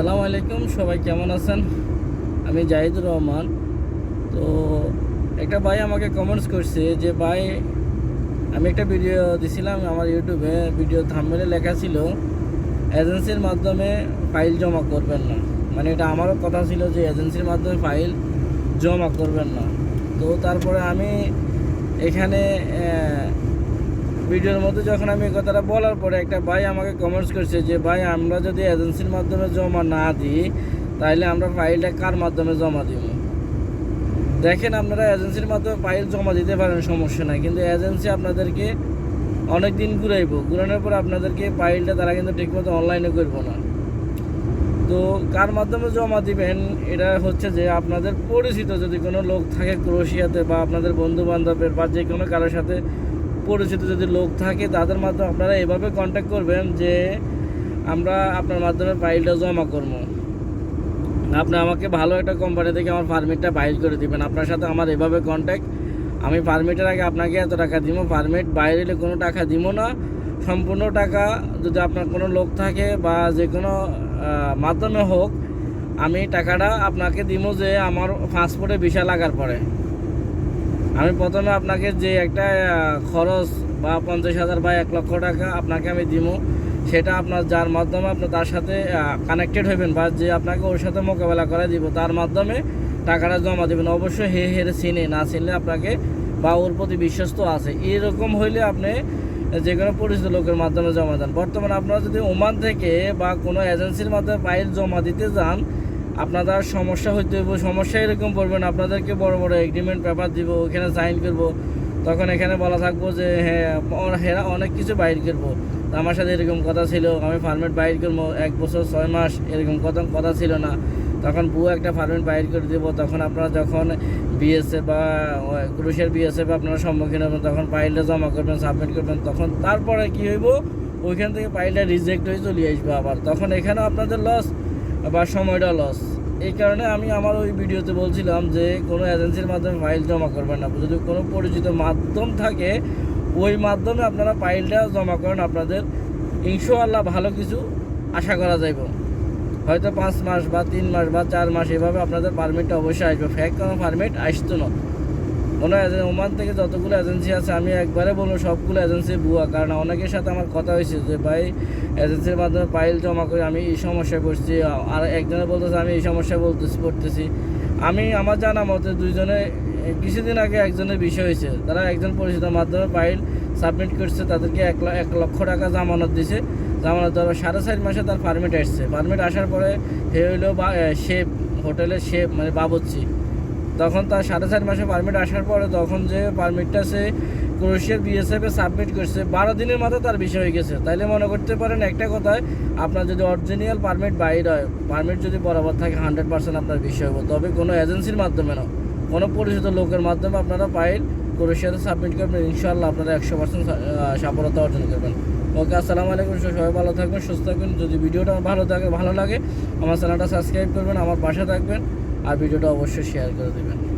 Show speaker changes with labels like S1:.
S1: আসসালামু আলাইকুম, সবাই কেমন আছেন? আমি জাহিদুর রহমান। তো একটা ভাই আমাকে কমেন্টস করছে যে, ভাই, আমি একটা ভিডিও দিছিলাম আমার ইউটিউবে ভিডিও থাম্বনেলে লেখা ছিল এজেন্সির মাধ্যমে ফাইল জমা করবেন না। মানে এটা আমারও কথা ছিল যে এজেন্সির মাধ্যমে ফাইল জমা করবেন না। তো তারপরে আমি এখানে ভিডিওর মধ্যে যখন আমি এই কথাটা বলার পরে একটা ভাই আমাকে কমেন্টস করছে যে, ভাই, আমরা যদি এজেন্সির মাধ্যমে জমা না দিই তাহলে আমরা ফাইলটা কার মাধ্যমে জমা দিব? দেখেন, আপনারা এজেন্সির মাধ্যমে ফাইল জমা দিতে পারেন, সমস্যা নাই। কিন্তু এজেন্সি আপনাদেরকে অনেক দিন ঘুরাইবো। ঘুরানোর পর আপনাদেরকে ফাইলটা তারা কিন্তু ঠিকমতো অনলাইনে করব না। তো কার মাধ্যমে জমা দিবেন? এটা হচ্ছে যে, আপনাদের পরিচিত যদি কোনো লোক থাকে ক্রোশিয়াতে বা আপনাদের বন্ধু বান্ধবের বা যে কোনো কারোর সাথে পরিচিত যদি লোক থাকে, তাদের মাধ্যমে আপনারা এভাবে কন্ট্যাক্ট করবেন যে আমরা আপনার মাধ্যমে ফাইলটা জমা করব। আপনি আমাকে ভালো একটা কোম্পানি থেকে আমার পারমিটটা বাইর করে দিবেন। আপনার সাথে আমার এভাবে কন্ট্যাক্ট আমি পারমিটের আগে আপনাকে এত টাকা দিব। পারমিট বাইরে এলে কোনো টাকা দিব না। সম্পূর্ণ টাকা যদি আপনার কোনো লোক থাকে বা যে কোনো মাধ্যমে হোক, আমি টাকাটা আপনাকে দিব যে আমার পাসপোর্টে ভিসা লাগার পরে। আমি প্রথমে আপনাকে যে একটা খরচ বা পঞ্চাশ হাজার বা এক লক্ষ টাকা আপনাকে আমি দিব সেটা আপনার যার মাধ্যমে আপনি তার সাথে কানেক্টেড হইবেন বা যে আপনাকে ওর সাথে মোকাবেলা করে দিব, তার মাধ্যমে টাকাটা জমা দেবেন। অবশ্যই হে হেরে চিনে, না চিনলে আপনাকে বা ওর প্রতি বিশ্বস্ত আছে। এরকম হইলে আপনি যে কোনো পরিচিত লোকের মাধ্যমে জমা দেন। বর্তমানে আপনারা যদি ওমান থেকে বা কোনো এজেন্সির মাধ্যমে ফাইল জমা দিতে যান আপনাদের সমস্যা হইতে হইব, সমস্যা এরকম পড়বেন, আপনাদেরকে বড় বড় এগ্রিমেন্ট পেপার দিব, ওখানে সাইন করব, তখন এখানে বলা থাকব যে হ্যাঁ হেরা অনেক কিছু বাইর করব। আমার সাথে এরকম কথা ছিল, আমি ফার্মেট বাইর করব, এক বছর ছয় মাস, এরকম কথা কথা ছিল না। তখন বউ একটা ফার্মেট বাইর করে দেবো, তখন আপনারা যখন বিএসএফ বা ক্রুশের বিএসএফ আপনারা সম্মুখীন হবেন, তখন ফাইলটা জমা করবেন সাবমিট করবেন, তখন তারপরে কি হইব? ওইখান থেকে ফাইলটা রিজেক্ট হয়ে চলে আসবে আবার। তখন এখানেও আপনাদের লস বা সময়টা লস এই কারণে আমি আমার ওই ভিডিওতে বলছিলাম যে কোনো এজেন্সির মাধ্যমে ফাইল জমা করবেন না। যদি কোনো পরিচিত মাধ্যম থাকে, ওই মাধ্যমে আপনারা ফাইলটা জমা করেন, আপনাদের ইনশাআল্লাহ ভালো কিছু আশা করা যাইব। হয়তো পাঁচ মাস বা তিন মাস বা চার মাস এভাবে আপনাদের পারমিটটা অবশ্যই আসবে। ফ্যাক কোনো পারমিট আসতো না। কোনো এজেন্সি ওমান থেকে যতগুলো এজেন্সি আছে, আমি একবারে বলব সবগুলো এজেন্সি বুয়া কারণ অনেকের সাথে আমার কথা হয়েছে যে, ভাই এজেন্সির মাধ্যমে ফাইল জমা করে আমি এই সমস্যায় পড়ছি। আর একজনে বলতেছে, আমি এই সমস্যায় বলতেছি, পড়তেছি। আমি আমার জানা মতে দুইজনে, কিছুদিন আগে একজনের বিষয় হয়েছে, তারা একজন পরিচিত মাধ্যমে ফাইল সাবমিট করছে, তাদেরকে এক এক লক্ষ টাকা জামানত দিছে। জামানত দেওয়ার সাড়ে চার মাসে তার পারমিট আসছে। পারমিট আসার পরে হে হইল বা শেপ হোটেলের শেপ মানে বাবুচ্ছি তখন তার সাড়ে চার মাসে পারমিট আসার পরে তখন যে পারমিটটা সে ক্রোশিয়ার বিএসএফ সাবমিট করছে, বারো দিনের মাথায় তার বিষয় হয়ে গেছে। তাইলে মনে করতে পারেন একটা কথায়, আপনার যদি অরিজিনাল পারমিট বাইর হয় পারমিট যদি বরাবর থাকে হান্ড্রেড পার্সেন্ট আপনার বিষয় হবে তবে কোনো এজেন্সির মাধ্যমে না। কোনো পরিচিত লোকের মাধ্যমে আপনারা ফাইল ক্রোশিয়াতে সাবমিট করবেন। ইনশাআল্লাহ আপনারা একশো পার্সেন্ট সফলতা অর্জন করবেন। ওকে, আসসালামু আলাইকুম, সবাই ভালো থাকবেন, সুস্থ থাকবেন। যদি ভিডিওটা ভালো থাকে, ভালো লাগে, আমার চ্যানেলটা সাবস্ক্রাইব করবেন, আমার পাশে থাকবেন। আর ভিডিওটা অবশ্যই শেয়ার করে দেবেন।